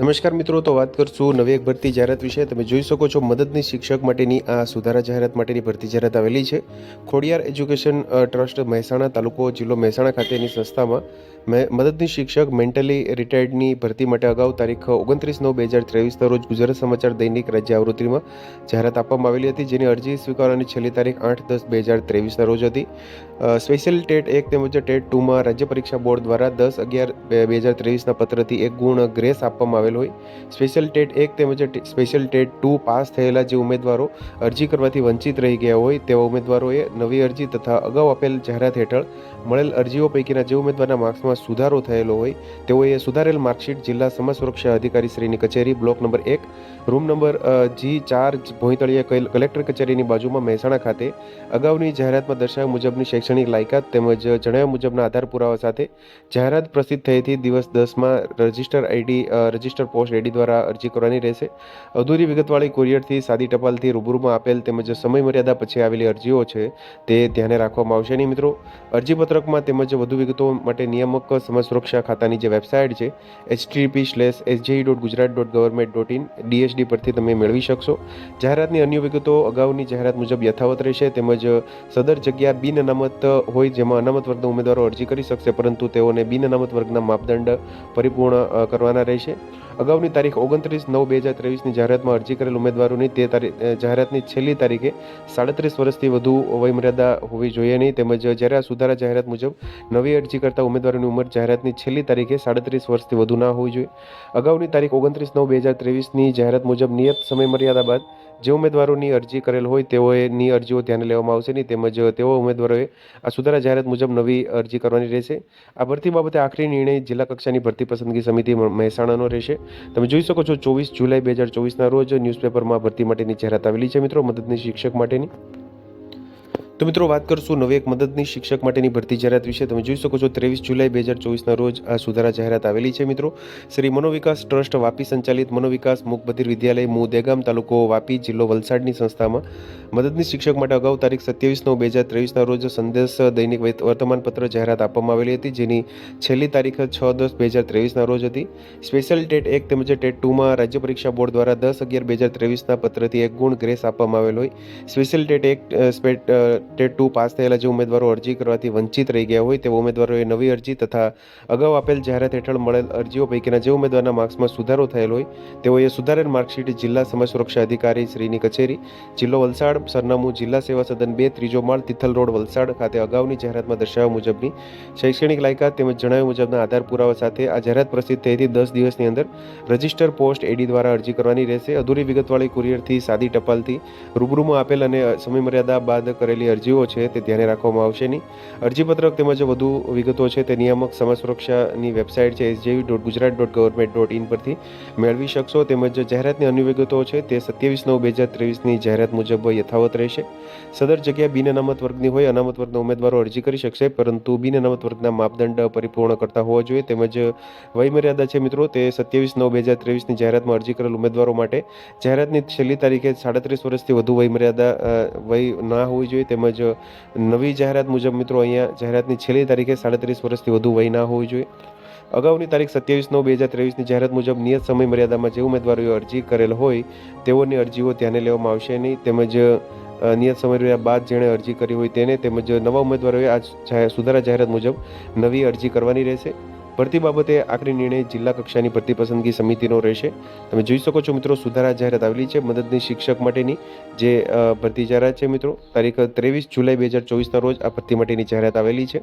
નમસ્કાર મિત્રો, તો વાત કરશું નવી એક ભરતી જાહેરાત વિશે. તમે જોઈ શકો છો, મદદની શિક્ષક માટેની આ સુધારા જાહેરાત માટેની ભરતી જાહેરાત આવેલી છે. ખોડિયાર એજ્યુકેશન ટ્રસ્ટ મહેસાણા તાલુકો, જિલ્લો મહેસાણા ખાતેની સંસ્થામાં મદદની શિક્ષક મેન્ટલી રિટાયર્ડની ભરતી માટે અગાઉ તારીખ ઓગણત્રીસ નવ બે હજાર ત્રેવીસના રોજ ગુજરાત સમાચાર દૈનિક રાજ્ય આવૃત્તિમાં જાહેરાત આપવામાં આવેલી હતી, જેની અરજી સ્વીકારવાની છેલ્લી તારીખ આઠ દસ બે હજાર ત્રેવીસના રોજ હતી. સ્પેશિયલ ટેટ એક તેમજ ટેટ ટુમાં રાજ્ય પરીક્ષા બોર્ડ દ્વારા દસ અગિયાર બે હજાર ત્રેવીસના પત્રથી એક ગુણ ગ્રેસ આપવામાં આવેલ હોય. સ્પેશિયલ ટેટ એક તેમજ સ્પેશિયલ ટેટ ટુ પાસ થયેલા જે ઉમેદવારો અરજી કરવાથી વંચિત રહી ગયા હોય, તેવા ઉમેદવારોએ નવી અરજી તથા અગાઉ આપેલ જાહેરાત હેઠળ મળેલ અરજીઓ પૈકીના જે ઉમેદવારના માર્ક્સમાં સુધારો થયેલો હોય, તેઓએ સુધારેલ માર્કશીટ જિલ્લા સમાજ સુરક્ષા અધિકારી શ્રીની કચેરી બ્લોક નંબર એક, રૂમ નંબર જી ચાર ભોંયતળિયા કલ- કલેક્ટર કચેરીની બાજુમાં મહેસાણા ખાતે. અગાઉની જાહેરાતમાં દર્શાવ્યા મુજબની શૈક્ષણિક લાયકાત તેમજ જણાવ્યા મુજબના આધાર પુરાવા સાથે જાહેરાત પ્રસિદ્ધ થયેથી દિવસ દસમાં register ID register post ID દ્વારા અરજી કરવાની રહેશે. અધૂરી વિગતવાળી કુરિયરથી સાદી ટપાલથી રૂબરૂમાં આપેલ તેમજ સમય મર્યાદા પછી આવેલી અરજીઓ છે તે ધ્યાને રાખવામાં આવશે નહીં મિત્રો. અરજીપત્રકમાં તેમજ વધુ વિગતો માટે નિયામક સમાજ સુરક્ષા ખાતાની જે વેબસાઇટ છે HTP slash SJE dot Gujarat dot government dot in DSD પરથી તમે મેળવી શકશો. જાહેરાતની અન્ય વિગતો અગાઉની જાહેરાત મુજબ યથાવત રહેશે તેમજ સદર જગ્યા બિન અનામત હોય જેમાં અનામત વર્ગના ઉમેદવારો અરજી કરી શકશે, પરંતુ તેઓને બિન અનામત વર્ગના માપદંડ પરિપૂર્ણ કરવાના રહેશે. અગાઉની તારીખ ઓગણત્રીસ નવ બે હજાર ત્રેવીસની જાહેરાતમાં અરજી કરેલ ઉમેદવારોની તે તારીખ જાહેરાતની છેલ્લી તારીખે સાડત્રીસ વર્ષથી વધુ વયમર્યાદા હોવી જોઈએ નહીં. તેમજ જ્યારે આ સુધારા જાહેરાત મુજબ નવી અરજી કરતા ઉમેદવારોની ઉંમર જાહેરાતની છેલ્લી તારીખે સાડત્રીસ વર્ષથી વધુ ના હોવી જોઈએ. અગાઉની તારીખ ઓગણત્રીસ નવ બે હજાર ત્રેવીસની જાહેરાત મુજબ નિયત સમય મર્યાદા બાદ જે ઉમેદવારોની અરજી કરેલ હોય તેઓની અરજીઓ ધ્યાને લેવામાં આવશે નહીં. તેમજ તેઓ ઉમેદવારોએ આ સુધારા જાહેરાત મુજબ નવી અરજી કરવાની રહેશે. આ ભરતી બાબતે આખરી નિર્ણય જિલ્લા કક્ષાની ભરતી પસંદગી સમિતિ મહેસાણાનો રહેશે. તમે જોઈ શકો છો ચોવીસ જુલાઈ બે હજાર ચોવીસના રોજ ન્યૂઝપેપરમાં ભરતી માટેની જાહેરાત આવેલી છે મિત્રો. મદદની શિક્ષક માટેની. તો મિત્રો વાત કરશું નવી એક મદદની શિક્ષક માટેની ભરતી જાહેરાત વિશે. તમે જોઈ શકો છો, ત્રેવીસ જુલાઈ બે હજાર ચોવીસના રોજ આ સુધારા જાહેરાત આવેલી છે મિત્રો. શ્રી મનોવિકાસ ટ્રસ્ટ વાપી સંચાલિત મનોવિકાસ મુકબધિર વિદ્યાલય મુદેગામ તાલુકો વાપી જિલ્લો વલસાડની સંસ્થામાં મદદની શિક્ષક માટે અગાઉ તારીખ સત્યાવીસ નવ બે હજાર ત્રેવીસના રોજ સંદેશ દૈનિક વર્તમાનપત્ર જાહેરાત આપવામાં આવેલી હતી, જેની છેલ્લી તારીખ છ દસ બે હજાર ત્રેવીસના રોજ હતી. સ્પેશિયલ ટેટ એક તેમજ ટેટ ટુમાં રાજ્ય પરીક્ષા બોર્ડ દ્વારા દસ અગિયાર બે હજાર ત્રેવીસના પત્રથી એક ગુણ ગ્રેસ આપવામાં આવેલ હોય. સ્પેશિયલ ટેટ એક ટેટ ટુ પાસ થયેલા જે ઉમેદવારો અરજી કરવાથી વંચિત રહી ગયા હોય, તેવા ઉમેદવારોએ નવી અરજી તથા અગાઉ આપેલ જાહેરાત હેઠળ મળેલ અરજીઓ પૈકીના જે ઉમેદવારના માર્ક્સમાં સુધારો થયેલ હોય, તેઓએ સુધારેલ માર્કશીટ જિલ્લા સમાજ સુરક્ષા અધિકારી શ્રીની કચેરી, જિલ્લો વલસાડ સરનામું જિલ્લા સેવા સદન બે, ત્રીજો માળ તિથલ રોડ, વલસાડ ખાતે અગાઉની જાહેરાતમાં દર્શાવ્યા મુજબની શૈક્ષણિક લાયકાત તેમજ જણાવ્યા મુજબના આધાર પુરાવા સાથે આ જાહેરાત પ્રસિદ્ધ થયેથી દસ દિવસની અંદર રજિસ્ટર પોસ્ટ એડી દ્વારા અરજી કરવાની રહેશે. અધૂરી વિગતવાળી કુરિયરથી સાદી ટપાલથી રૂબરૂમાં આપેલ અને સમયમર્યાદા બાદ કરેલી અરજીઓ છે તે ધ્યાને રાખવામાં આવશે નહીં. અરજીપત્રક તેમજ વધુ વિગતો છે તે નિયામક સમાજ સુરક્ષાની વેબસાઇટ છે, SJV dot Gujarat dot government dot in પરથી મેળવી શકશો. તેમજ જાહેરાતની અન્ય વિગતો છે તે સત્યાવીસ નવ, બે હજાર ત્રેવીસની જાહેરાત મુજબ યથાવત રહેશે. સદર જગ્યા બિન અનામત વર્ગની હોય, અનામત વર્ગના ઉમેદવારો અરજી કરી શકશે, પરંતુ બિન અનામત વર્ગના માપદંડ પરિપૂર્ણ કરતા હોવા જોઈએ. તેમજ વયમર્યાદા છે મિત્રો, તે સત્યાવીસ નવ બે હજાર ત્રેવીસની જાહેરાતમાં અરજી કરેલ ઉમેદવારો માટે જાહેરાતની છેલ્લી તારીખે સાડત્રીસ વર્ષથી વધુ વયમર્યાદા વય ના હોવી જોઈએ. તેમજ નવી જાહેરાત મુજબ મિત્રો, અહીંયા જાહેરાતની છેલ્લી તારીખે સાડત્રીસ વર્ષથી વધુ વય ના હોવી જોઈએ. અગાઉની તારીખ સત્યાવીસ નવ બે હજાર ત્રેવીસની જાહેરાત મુજબ નિયત સમય મર્યાદામાં જે ઉમેદવારોએ અરજી કરેલ હોય, તેઓની અરજીઓ ધ્યાને લેવામાં આવશે નહીં. તેમજ નિયત સમયમર્યાદા બાદ જેણે અરજી કરી હોય તેને તેમજ નવા ઉમેદવારોએ આ સુધારા જાહેરાત મુજબ નવી અરજી કરવાની રહેશે. ભરતી બાબતે આખરી નિર્ણય જિલ્લા કક્ષાની ભરતી પસંદગી સમિતિનો રહેશે. તમે જોઈ શકો છો મિત્રો, સુધારા જાહેરાત આવેલી છે. મદદની શિક્ષક માટેની જે ભરતી જાહેરાત છે મિત્રો, તારીખ ત્રેવીસ જુલાઈ બે હજાર ચોવીસના રોજ આ ભરતી માટેની જાહેરાત આવેલી છે.